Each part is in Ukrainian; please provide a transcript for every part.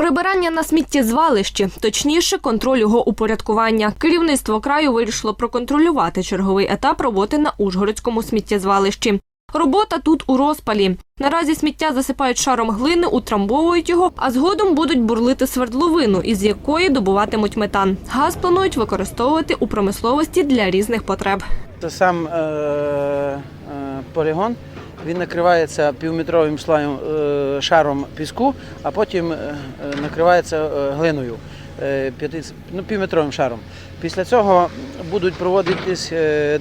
Прибирання на сміттєзвалищі, точніше, контроль його упорядкування. Керівництво краю вирішило проконтролювати черговий етап роботи на Ужгородському сміттєзвалищі. Робота тут у розпалі. Наразі сміття засипають шаром глини, утрамбовують його, а згодом будуть бурлити свердловину, із якої добуватимуть метан. Газ планують використовувати у промисловості для різних потреб. Це сам е, е, полігон. Він накривається півметровим слоєм е, шаром піску, а потім е, накривається е, глиною ну, півметровим шаром. Після цього будуть проводитись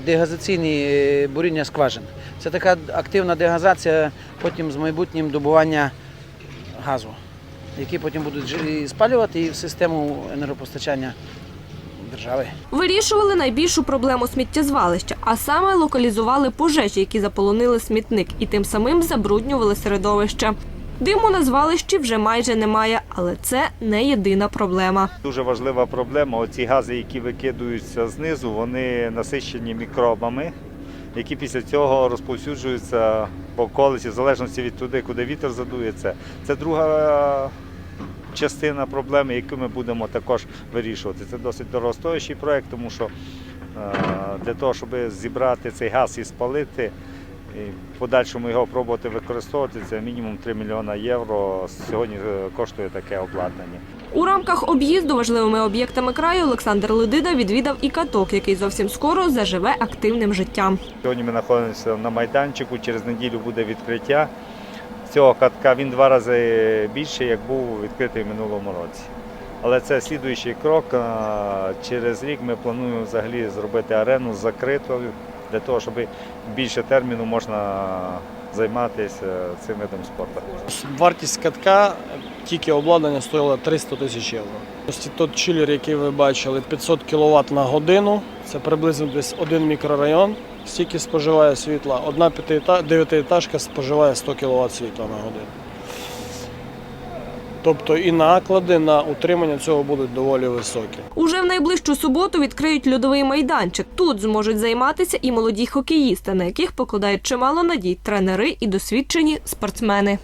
дегазаційні буріння скважин. Це така активна дегазація потім з майбутнім добування газу, який потім будуть спалювати і в систему енергопостачання держави. Вирішували найбільшу проблему сміттєзвалища, а саме локалізували пожежі, які заполонили смітник, і тим самим забруднювали середовище. Диму на звалищі вже майже немає, але це не єдина проблема. Дуже важлива проблема. Оці гази, які викидуються знизу, вони насичені мікробами, які після цього розповсюджуються по околиці, в залежності від туди, куди вітер задується. Це друга частина проблеми, яку ми будемо також вирішувати. Це досить дорогостоящий проєкт, тому що е, для того, щоб зібрати цей газ і спалити, і в подальшому його пробувати використовувати, це мінімум 3 мільйона євро. Сьогодні е, коштує таке обладнання. У рамках об'їзду важливими об'єктами краю Олександр Ледида відвідав і каток, який зовсім скоро заживе активним життям. Сьогодні ми знаходимося на майданчику, через неділю буде відкриття цього катка. Він два рази більший, як був відкритий в минулому році. Але це слідуючий крок. Через рік ми плануємо взагалі зробити арену закритою для того, щоб більше терміну можна займатися цим видом спорту. Вартість катка тільки обладнання стоїло 300 тисяч євро. Ось Той чилер, який ви бачили, 500 кВт на годину. Це приблизно десь один мікрорайон. Стільки споживає світла. Одна п'ятиета- дев'ятиетажка споживає 100 кВт світла на годину. Тобто і наклади на утримання цього будуть доволі високі. Уже в найближчу суботу відкриють льодовий майданчик. Тут зможуть займатися і молоді хокеїсти, на яких покладають чимало надій тренери і досвідчені спортсмени.